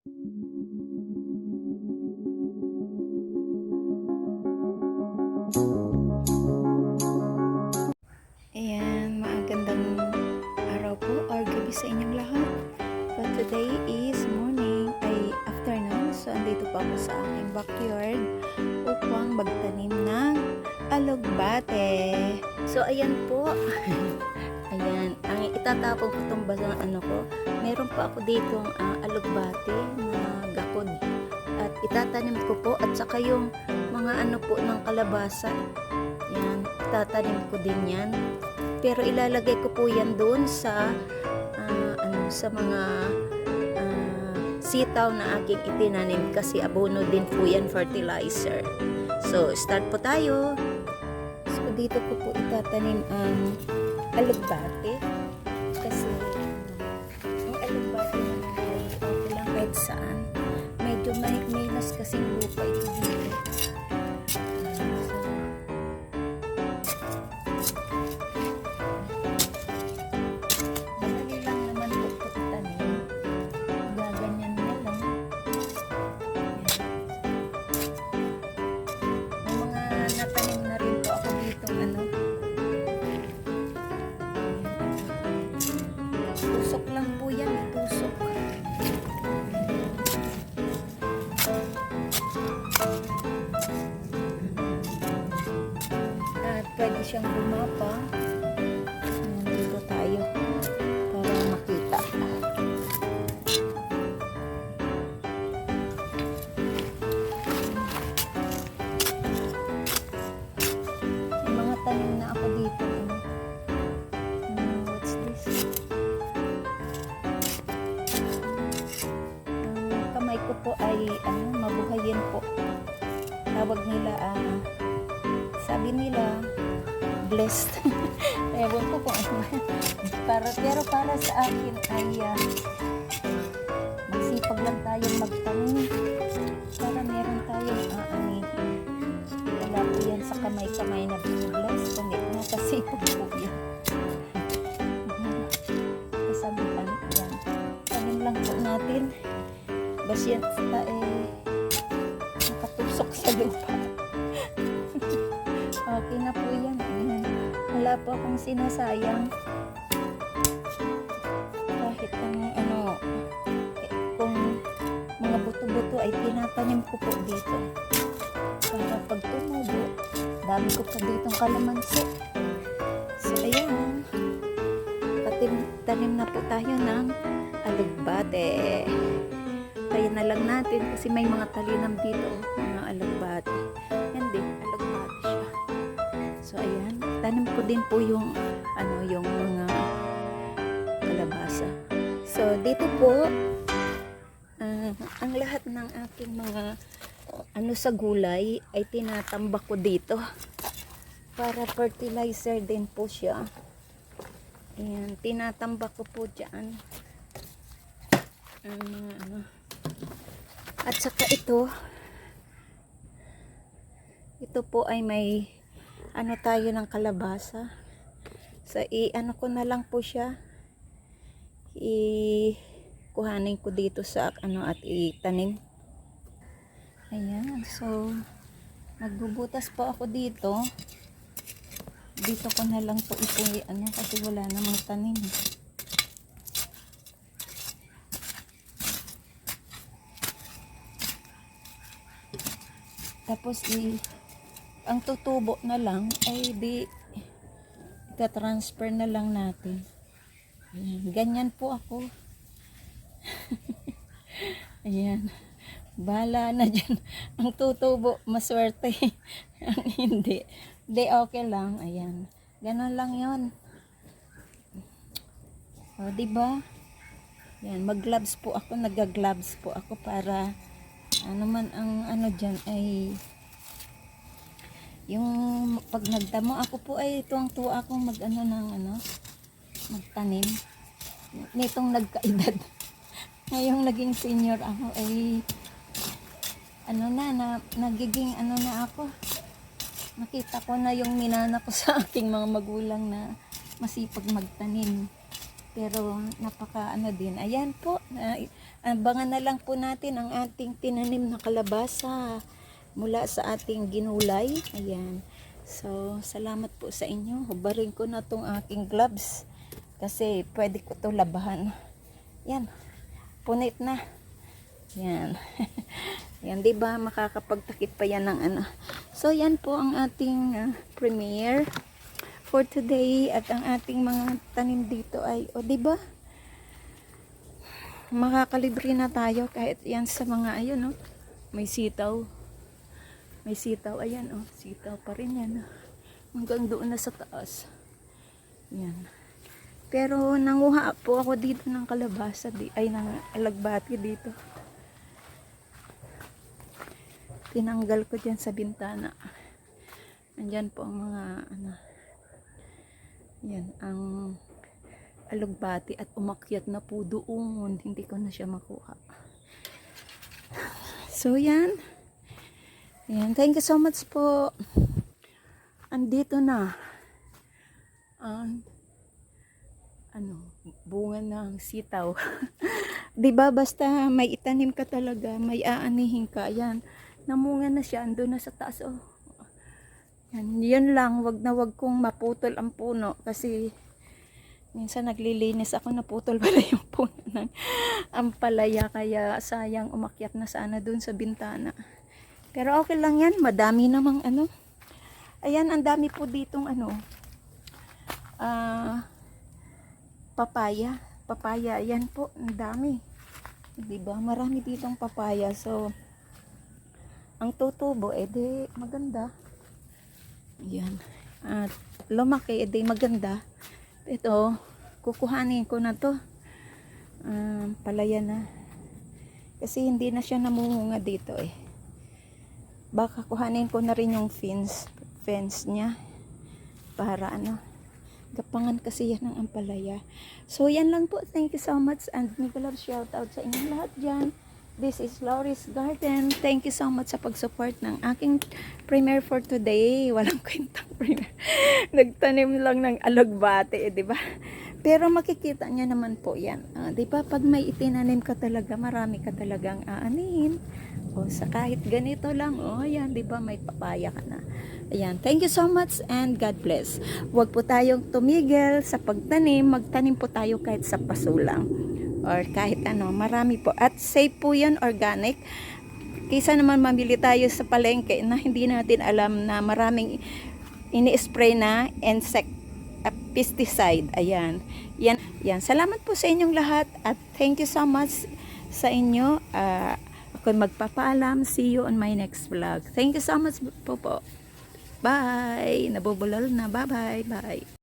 Ayan, magandang araw po or gabi sa inyong lahat. But today is morning, ay afternoon. So, andito po ako sa aking backyard upang magtanim ng alugbate. So, ayan po. ayan, ang itatapon ko itong basa, ano ko, meron pa ako dito ang ah, alugbate na gakod. At itatanim ko po at saka yung mga ano po ng kalabasa. Yan, tatanim ko din yan. Pero ilalagay ko po yan doon sa ah, ano sa mga ah, sitaw na aking itinanim kasi abono din po yan fertilizer. So, start po tayo. So, dito ko po itatanim ang alugbate kasing lupa ito dito. Siyang bumapa. Nandito tayo para makita. May mga na ako dito. Ano? Hmm, what's this? Ang kamay ko po ay ano, mabuhayin po. Tawag nila, ah, sabi nila, blessed. Ewan ko kung ano. para, pero para sa akin ay ah, magsipag lang tayong magtanim para meron tayong aanihin. Wala po yan sa kamay-kamay na binibless, kundi nakasipag po yan. Kasabihan po yan. Tanim lang po natin. Bas yan sa eh, Wala po akong sinasayang. Kahit ang ano, eh, kung mga buto-buto ay tinatanim ko po dito. Para pag tumubo, dami ko pa ditong kalamansi. So, ayan. Patim, tanim na po tayo ng alugbate. Kaya na lang natin kasi may mga talinam dito, mga alugbate. Yan din, alugbate siya. So, ayan. Tanim ko din po yung, ano, yung mga kalabasa. So, dito po, ah, ang lahat ng aking mga ano sa gulay ay tinatambak ko dito para fertilizer din po siya. Ayan, tinatambak ko po dyan. Ang ano. At saka ito, ito po ay may ano tayo ng kalabasa. So, i-ano ko na lang po siya. I kuhanin ko dito sa ano at itanim. Ayan, so magbubutas po ako dito. Dito ko na lang po ito ano kasi wala namang tanim. Tapos i ang tutubo na lang ay di transfer na lang natin. Ganyan po ako. Ayan. Bala na dyan. Ang tutubo, maswerte. Ang hindi. Hindi, okay lang. Ayan. Ganon lang yon. O, diba? Yan, mag-gloves po ako. Nag-gloves po ako para ano man ang ano dyan ay yung pag nagdamo ako po ay tuwang-tuwa akong mag ano ng ano magtanim. Nitong nagkaedad. Ngayong naging senior ako ay ano na, na nagiging ano na ako. Nakita ko na yung minana ko sa aking mga magulang na masipag magtanim. Pero napaka ano din. Ayan po na, Abangan na lang po natin ang ating tinanim na kalabasa mula sa ating ginulay. Ayan. So, salamat po sa inyo. Hubarin ko na tong aking gloves kasi pwede ko to labahan. Yan. Punit na. Yan. yan, 'di ba? Makakapagtakip pa yan ng ano. So, yan po ang ating ah, premiere for today at ang ating mga tanim dito ay, o 'di ba? Makakalibre na tayo kahit yan sa mga ayun, no. May sitaw. May sitaw, ayan, oh. Sitaw pa rin yan. oh. Hanggang doon na sa taas. Yan. Pero nanguha po ako dito ng kalabasa, di, ay ng alagbati dito. Tinanggal ko dyan sa bintana. Andyan po ang mga, ano, yan, ang alugbati at umakyat na po doon. Hindi ko na siya makuha. So, yan. Yan. Thank you so much po. Andito na. Ang ano, bunga ng sitaw. 'Di ba basta may itanim ka talaga, may aanihin ka. Yan. Namunga na siya, ando na sa taas oh. Yan, yun lang, wag na wag kong maputol ang puno kasi minsan naglilinis ako naputol pala yung puno ng ampalaya kaya sayang umakyat na sana dun sa bintana. Pero okay lang yan, madami namang ano. Ayan, ang dami po ditong ano. Ah, papaya. Papaya, ayan po, ang dami. 'Di ba? Marami ditong papaya. So, ang tutubo, edi maganda. Yan. At lumaki, edi maganda. Ito, kukuhanin ko na to. Um, palaya na. Kasi hindi na siya namumunga dito eh. Baka kuhanin ko na rin yung fence, fence niya. Para ano, gapangan kasi yan ng ampalaya. So, yan lang po. Thank you so much. And love shout out sa inyong lahat dyan. This is Laurie's Garden. Thank you so much sa pag-support ng aking premiere for today. Walang kwentang premiere. Nagtanim lang ng alagbate, eh, di ba? Pero makikita niya naman po yan. Ah, di ba? Pag may itinanim ka talaga, marami ka talagang aanin. O sa kahit ganito lang, o yan, di ba? May papaya ka na. Ayan. Thank you so much and God bless. Huwag po tayong tumigil sa pagtanim. Magtanim po tayo kahit sa paso lang. Or kahit ano, marami po. At safe po yan, organic. Kisa naman mamili tayo sa palengke na hindi natin alam na maraming ini-spray na insect uh, pesticide. Ayan. Yan, yan. Salamat po sa inyong lahat at thank you so much sa inyo. Uh, ako magpapaalam. See you on my next vlog. Thank you so much po po. Bye! Nabubulol na. Bye-bye. Bye.